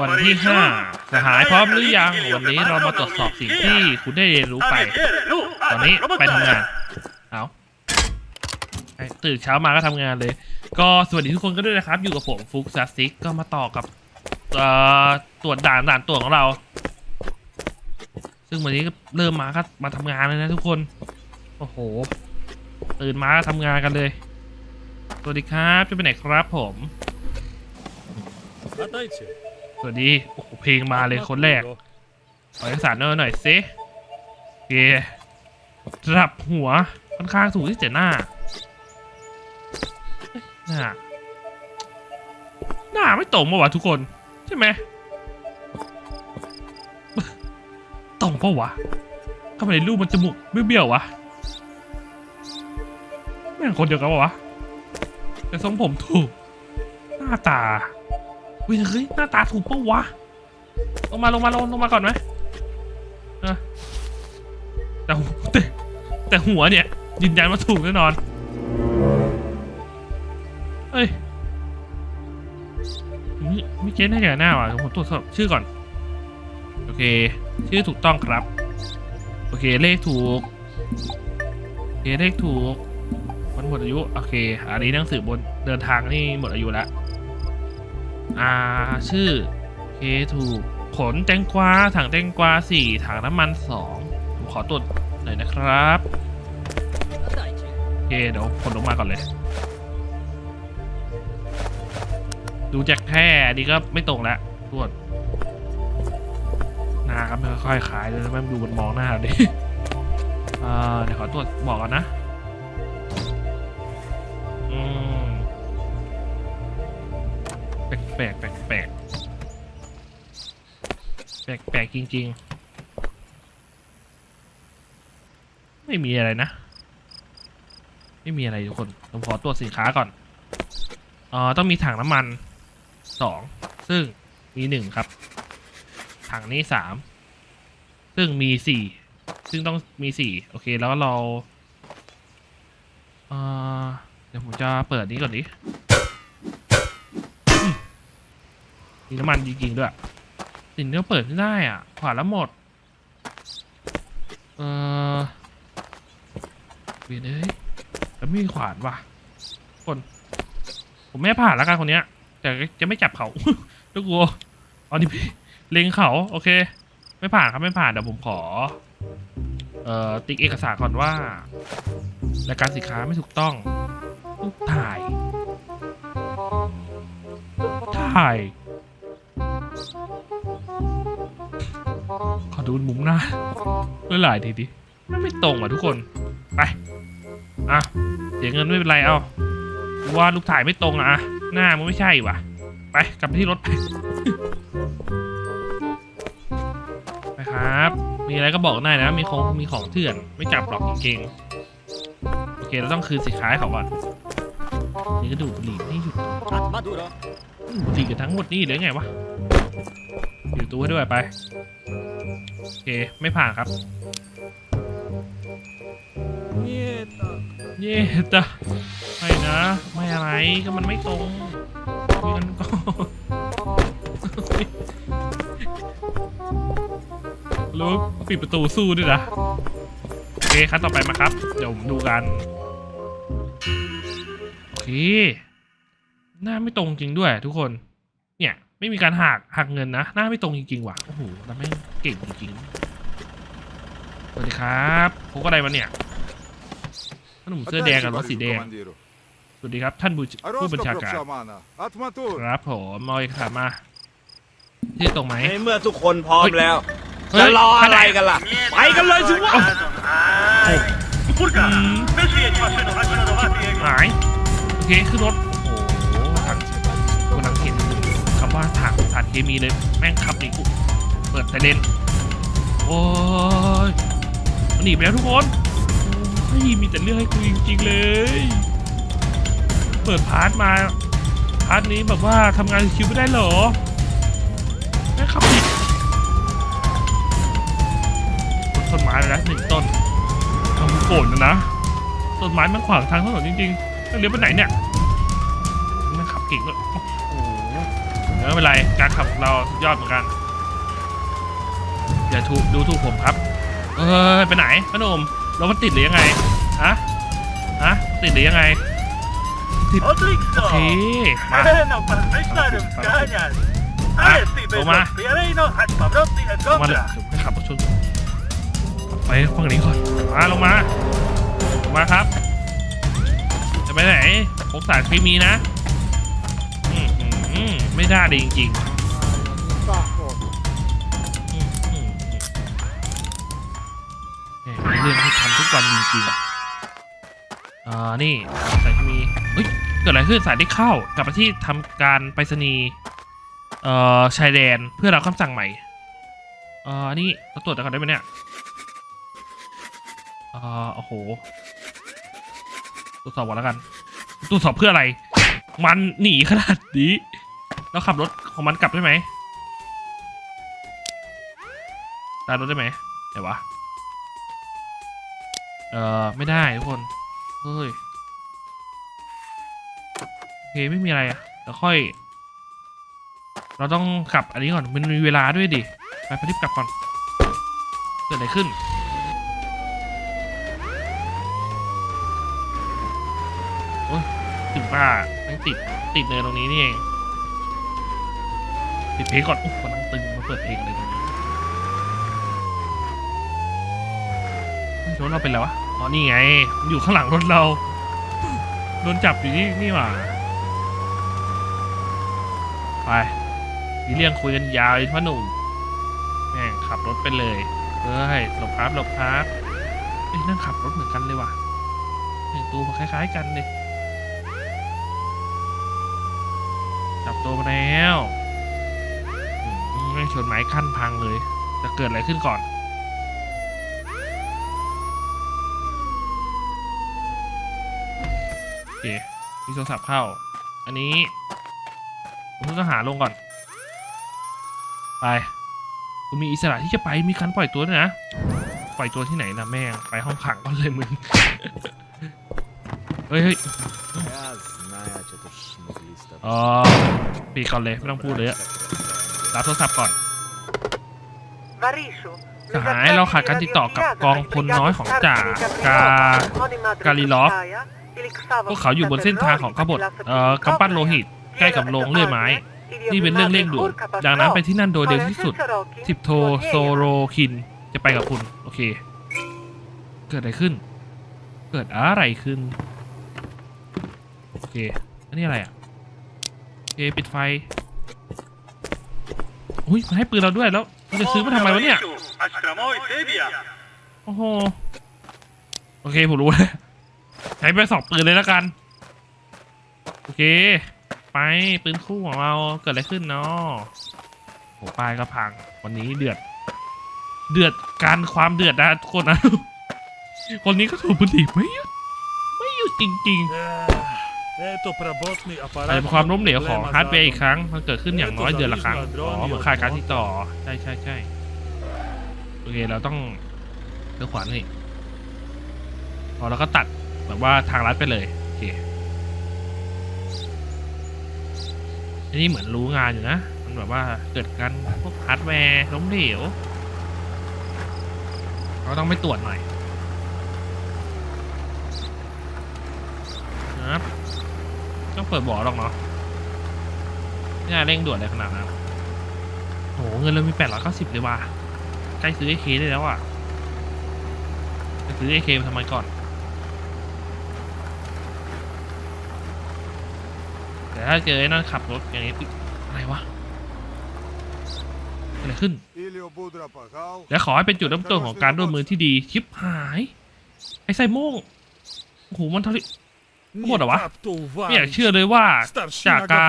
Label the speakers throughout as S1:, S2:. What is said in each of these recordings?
S1: วันที่ห้าสหายพร้อมหรือยัง วันนี้เรามาตรวจสอบสิ่งที่คุณได้เรียนรู้ไป ตอนนี้ไปทำงาน เอาไปตื่นเช้ามาก็ทำงานเลย ก็สวัสดีทุกคนก็ด้วยนะครับ อยู่กับผมฟุกซาซิกก็มาต่อกับเอ่อตรวจด่านด่านตรวจของเรา ซึ่งวันนี้ก็เริ่มมาก็มาทำงานเลยนะทุกคน โอ้โห ตื่นมาก็ทำงานกันเลย สวัสดีครับจะไปไหนครับผม สวัสดี โอ้โหเพลงมาเลยคนแรก ขอเอกสารหน่อยหน่อยสิโอเคระดับหัวค่อนข้างสูงที่เจ็ดหน้าเอ๊ะหน้า หน้าไม่ตรงปะวะทุกคน ใช่ไหม ตรงปะวะทำไมในรูปมันจมูกเบี้ยวๆวะแม่งคนเดียวกันปะวะ แต่ทรงผมถูก หน้าตา เฮ้ยเฮ้ยหน้าตาถูกปะวะ ลงมาลงมาลงลงมาก่อนไหมแต่แต่แต่หัวเนี่ยยืนยันว่าถูกแน่นอน เฮ้ยไม่ไม่เก็ตแน่หน้าว่ะผมตรวจสอบชื่อก่อน โอเค ชื่อถูกต้องครับ โอเคเลขถูก โอเคเลขถูก มันหมดอายุ โอเค อันนี้หนังสือบนเดินทางนี่หมดอายุแล้ว อ่าชื่อเคถูกขนแตงกวาถังแตงกวาสี่ถังน้ำมันสองผมขอตรวจหน่อยนะครับโอเคเดี๋ยวผลออกมาก่อนเลย ดูจากแค่อันนี้ก็ไม่ตรงแล้วตรวจหน้าก็ไม่ค่อยคล้ายเลยแม่งดูมันมองหน้าดิเดี๋ยวขอตรวจบอกก่อนนะ อืม แปลกแปลกแปลกแปลกแปลกแปลกจริง ๆ ไม่มีอะไรนะ ไม่มีอะไรทุกคนผมขอตรวจสินค้าก่อนเอ่อต้องมีถังน้ำมันสองซึ่งมีหนึ่งครับ ถังนี้สามซึ่งมีสี่ซึ่งต้องมีสี่โอเคแล้วเราเอ่อเดี๋ยวผมจะเปิดนี้ก่อนดิ มีน้ำมันจริงๆด้วย สิ่งที่เราเปิดไม่ได้อะ ขวานแล้วหมด เออเวียนเอ้ยแล้วไม่มีขวานว่ะ คน ผมไม่ผ่านแล้วกันคนเนี้ย แต่จะไม่จับเขาทุกลัวเอาดิพี่เล็งเขา โอเค ไม่ผ่านครับไม่ผ่านเดี๋ยวผมขอ เอ่อ ติ๊กเอกสารก่อนว่ารายการสินค้าไม่ถูกต้องถ่าย ถ่าย ขอดูมุมหน้าหลายๆทีดิไม่ไม่ตรงว่ะทุกคน ไป อะ เสียเงินไม่เป็นไรเอาว่าลูกถ่ายไม่ตรงอะ หน้ามันไม่ใช่ว่ะ ไป กลับไปที่รถไป ไปครับ มีอะไรก็บอกได้นะ มีของมีของเถื่อน ไม่จับหรอกจริงๆโอเค เราต้องคืนสินค้าให้เขาก่อน นี่ก็ดูดบุหรี่ไม่หยุด
S2: Maduro.
S1: บุหรี่กันทั้งหมดนี่หรือไงวะ อยู่ตัวให้ด้วยไป โอเค ไม่ผ่านครับ
S2: เย่ตะ
S1: เย่ตะไม่นะ ไม่อะไรก็มันไม่ตรงงั้นก็รู้ปิดประตูสู้ด้วยนะโอเคขั้นต่อไปมาครับ เดี๋ยวดูกัน โอเค หน้าไม่ตรงจริงด้วยทุกคน ไม่มีการหักหักเงินนะ หน้าไม่ตรงจริงๆว่ะ โอ้โหแล้วไม่เก่งจริงๆสวัสดีครับพกอะไรมาเนี่ยท่านหนุ่มเสื้อแดงกับรถสีแดง สวัสดีครับ ท่านผู้บัญชาการครับผมมอยค่ะมาที่ตรงไหม
S3: ในเมื่อทุกคนพร้อมแล้วจะรออะไรกันล่ะ ไปกันเลยสิวะ
S1: หายโอเคขึ้นรถ ถังสารเคมีเลยแม่งขับหนีกูเปิดไซเรนโอ้ยมันหนีไปแล้วทุกคนโอ้ยมีแต่เรื่องให้คุยจริงๆเลย เปิดพาร์ทมาพาร์ทนี้แบบว่าทำงานคิวไม่ได้เหรอแม่งขับผิดต้นไม้เลยนะหนึ่งต้นทำโกรธนะนะต้นไม้มันขวางทางถนนจริงๆเลี้ยวไปไหนเนี่ยมันขับเก่งเลยโอ้โห อไม่เป็นไรการขับเรายอดเหมือนกันอย่าถูกดูถูกผมครับ เออไปไหนพนมรถมันติดหรือยังไงฮะฮะติดหรือยังไง
S2: ติด
S1: โอเคมา
S2: อ
S1: ลงมาลงมาขับรถชนไปฝั่งนี้ก่อนมาลงมามาครับ จะไปไหนพกสารเคมีนะ มไม่ได้เลยจริงๆอืมอืมอืมแหม่มีเรื่องให้ทำทุกวันจริงๆอ่านี่สารเคมีเฮ้ยเกิดอะไรขึ้นสายได้เข้ากลับมาที่ทำการไปรษณีย์เอ่อชายแดนเพื่อรับคำสั่งใหม่เอ่อนี่เราตรวจกันได้ไหมเนี่ยเอ่อโอ้โหตรวจสอบก่อนแล้วกันตรวจสอบเพื่ออะไร มันหนีขนาดนี้ เราขับรถของมันกลับได้ไหมตามรถได้ไหมไหนวะ เอ่อ ไม่ได้ทุกคน เฮ้ย โอเค ไม่มีอะไรอะเดี๋ยวค่อย เราต้องขับอันนี้ก่อน มันมีเวลาด้วยดิ ไปพรีบกลับก่อน เกิดอะไรขึ้นโอ้ยถึงป่าไม่ติด ติดเนินตรงนี้นี่เอง ติดเพลงก่อนโอ้กำลังตึงมาเปิดเพลงอะไรตรงนี้เฮ้ยรถเราเป็นแล้ววะอ๋อนี่ไง อยู่ข้างหลังรถเรา โดนจับอยู่นี่นี่หว่า ไปมีเรื่องคุยกันยาวเลยพ่อหนุ่มแม่งขับรถไปเลยเฮ้ยหลบครับหลบครับเอ้ยนั่งขับรถเหมือนกันเลยว่ะแต่งตัวมาคล้าย ๆ กันเลยจับตัวมาแล้ว ชนไม้ขั้นพังเลย จะเกิดอะไรขึ้นก่อน โอเค มีโทรศัพท์เข้า อันนี้ผมต้องหาลงก่อน ไปกูมีอิสระที่จะไป มีการปล่อยตัวนะ ปล่อยตัวที่ไหนนะแม่ง ไปห้องขังก่อนเลยมึง เฮ้ยอ๋อปีก่อนเลย ไม่ต้องพูดเลยอะรับโทรศัพท์ก่อน
S4: สหายเราขาดการติดต่อกับกองพลน้อยของจ่ากากาลิลอฟ
S1: พวกเขาอยู่บนเส้นทางของขบฏเอ่อกำปั้นโลหิตใกล้กับโรงเลื่อยไม้ นี่เป็นเรื่องเร่งด่วนดังนั้นไปที่นั่นโดยเร็วที่สุดสิบโทโซโรคินจะไปกับคุณ โอเค เกิดอะไรขึ้น เกิดอะไรขึ้น โอเค อันนี้อะไรอะโอเคปิดไฟ อุ้ยมันให้ปืนเราด้วยแล้ว จะซื้อมาทำไมวะเนี่ย โอ้โห โอเค ผมรู้แล้วใช้ไปสองปืนเลยแล้วกัน โอเค ไป ปืนคู่ของเราเกิดอะไรขึ้นเนาะโอ้ป้ายก็พัง วันนี้เดือด เดือดการความเดือดนะทุกคนนะคนนี้ก็ถูกบุหรี่ไม่ยุดไม่ยุดจริง ๆ อาจจะเป็นความล้มเหลวของฮาร์ดแวร์อีกครั้ง มันเกิดขึ้นอย่างน้อยเดือนละครั้ง อ๋อ เหมือนค่ายการที่ต่อ ใช่ใช่ใช่โอเค เราต้องเลือกขวานนี่พอแล้วก็ตัดแบบว่าทางลัดไปเลย โอเคอันนี้เหมือนรู้งานอยู่นะ มันแบบว่าเกิดการพวกฮาร์ดแวร์ล้มเหลวเราต้องไปตรวจหน่อยนะครับ ต้องเปิดบ่อหรอกเนาะไม่น่าเร่งด่วนอะไรขนาดนั้นโหเงินเรามีแปดร้อยเก้าสิบเลยว่ะใกล้ซื้อไอเคได้แล้วอะไปซื้อไอเคมาทำไมก่อนแต่ถ้าเจอไอ้นั่นขับรถอย่างนี้อะไรวะเกิดอะไรขึ้น และขอให้เป็นจุดเริ่มต้นของการร่วมมือที่ดีชิปหาย ไอ้ไซโม่งโอ้โหมันทะเล หมดเหรอวะไม่อยากเชื่อเลยว่าจากกา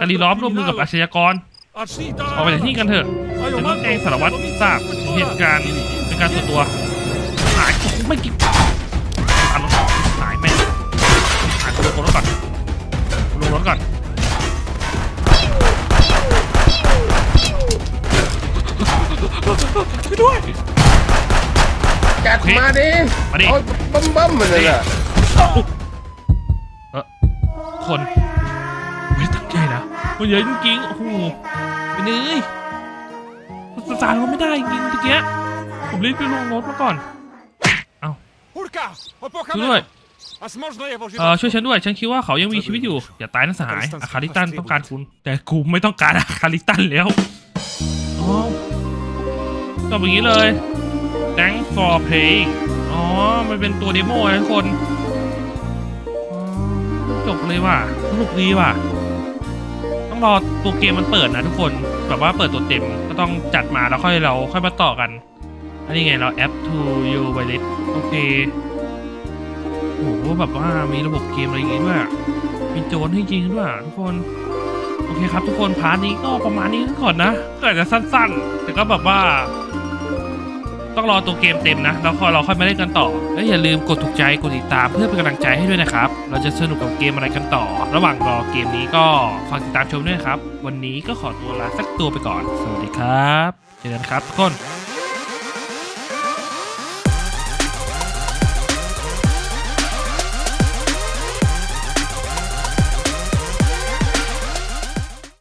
S1: การีล้อมร่วมมือกับอาชญากรออกไปจากที่นี่กันเถอะจะต้องแจ้งสารวัตรทราบถึงเหตุการณ์เป็นการส่วนตัวหายไม่กี่ตามรถหายแม่งหายลงรถก่อนลงรถก่อนช่วยด้วย
S5: จัดมาดิ
S1: มาดิ
S5: เอาบั้มบั้มๆมันเลยอะ
S1: เออ คนไม่ตั้งใจนะมันเยอะจริงๆโอ้โหเป็นเอ้ยสงสารเขาไม่ได้จริงตะเกียผมรีบไปลงรถมาก่อน
S3: เอ้า
S1: ช่วยด้วยเออช่วยฉันด้วย ฉันคิดว่าเขายังมีชีวิตอยู่ อย่าตายนะสหายอาคาริตันต้องการคุณ แต่กูไม่ต้องการอาคาริตันแล้วก็แบบนี้เลย thanks for playing อ๋อ มันเป็นตัวเดโมนะทุกคน บเลยว่ะสนุกดีว่ะ ต้องรอตัวเกมมันเปิดนะทุกคนแบบว่าเปิดตัวเต็มก็ต้องจัดมาแล้วค่อยเราค่อยมาต่อกัน อันนี้ไงเราแอป to you wireless โอเคโอ้โหแบบว่ามีระบบเกมอะไรอย่างงี้ด้วยมีโจรให้จริงด้วยอะทุกคนโอเคครับทุกคนพาร์ทนี้ก็ประมาณนี้ก่อนนะก็อาจจะสั้นๆ แต่ก็แบบว่า ต้องรอตัวเกมเต็มนะแล้วค่อยเราค่อยมาเล่นกันต่อ และอย่าลืมกดถูกใจ กดติดตามเพื่อเป็นกำลังใจให้ด้วยนะครับ เราจะสนุกกับเกมอะไรกันต่อ ระหว่างรอเกมนี้ก็ฝากติดตามชมด้วยครับ วันนี้ก็ขอตัวลาสักตัวไปก่อน สวัสดีครับ เจอกันครับทุกคน